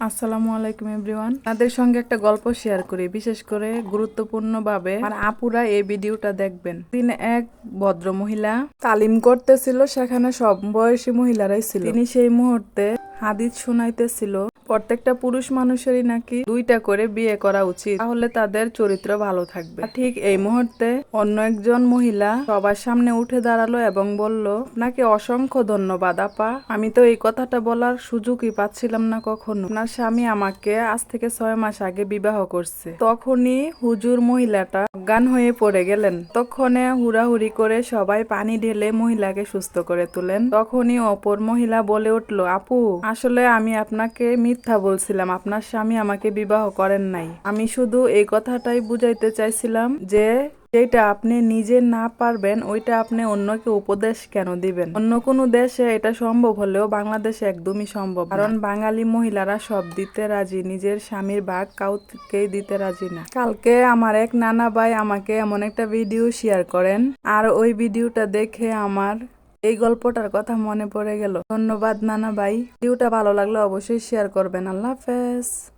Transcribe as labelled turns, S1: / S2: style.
S1: আসসালামু আলাইকুম, এভরিওয়ান। তাদের সঙ্গে একটা গল্প শেয়ার করি, বিশেষ করে গুরুত্বপূর্ণভাবে। আর আপুরা এই ভিডিওটা দেখবেন। তিনি এক ভদ্র মহিলা তালিম করতেছিল, সেখানে সব বয়সী মহিলারাই ছিল। তিনি সেই মুহূর্তে হাদিস শোনাইতেছিল, প্রত্যেকটা পুরুষ মানুষেরই নাকি দুইটা করে বিয়ে করা উচিত, তাহলে তাদের চরিত্র ভালো থাকবে। ঠিক এই মুহূর্তে অন্য একজন মহিলা সবার সামনে উঠে দাঁড়াল এবং বলল, আপনাকে অসংখ্য ধন্যবাদ, আপা। আমি তো এই কথাটা বলার সুযোগই পাচ্ছিলাম না কখনো। আপনার স্বামী আমাকে আজ থেকে ছয় মাস আগে বিবাহ করছে। তখনই হুজুর মহিলাটা অজ্ঞান হয়ে পড়ে গেলেন। তখনে হুড়াহুড়ি করে সবাই পানি ঢেলে মহিলাকে সুস্থ করে তুলেন। তখনই অপর মহিলা বলে উঠল, আপু আসলে আমি আপনাকে মিথ্যা বলছিলাম। আপনার স্বামী আমাকে বিবাহ করেন নাই। আমি শুধু এই কথাটাই বুঝাইতে চাইছিলাম যে, যেটা আপনি নিজে না পারবেন, ওইটা আপনি অন্যকে উপদেশ কেন দিবেন? অন্য কোনো দেশে এটা সম্ভব হলেও বাংলাদেশে একদমই সম্ভব কারণ বাঙালি মহিলারা সব দিতে রাজি, নিজের স্বামীর ভাগ কাউকেই দিতে রাজি না। কালকে আমার এক নানা ভাই আমাকে এমন একটা ভিডিও শেয়ার করেন, আর ওই ভিডিওটা দেখে আমার এই গল্পটার কথা মনে পড়ে গেল। ধন্যবাদ, নানা ভাই। ভিডিওটা ভালো লাগলে অবশ্যই শেয়ার করবেন। আল্লাহ হাফেজ।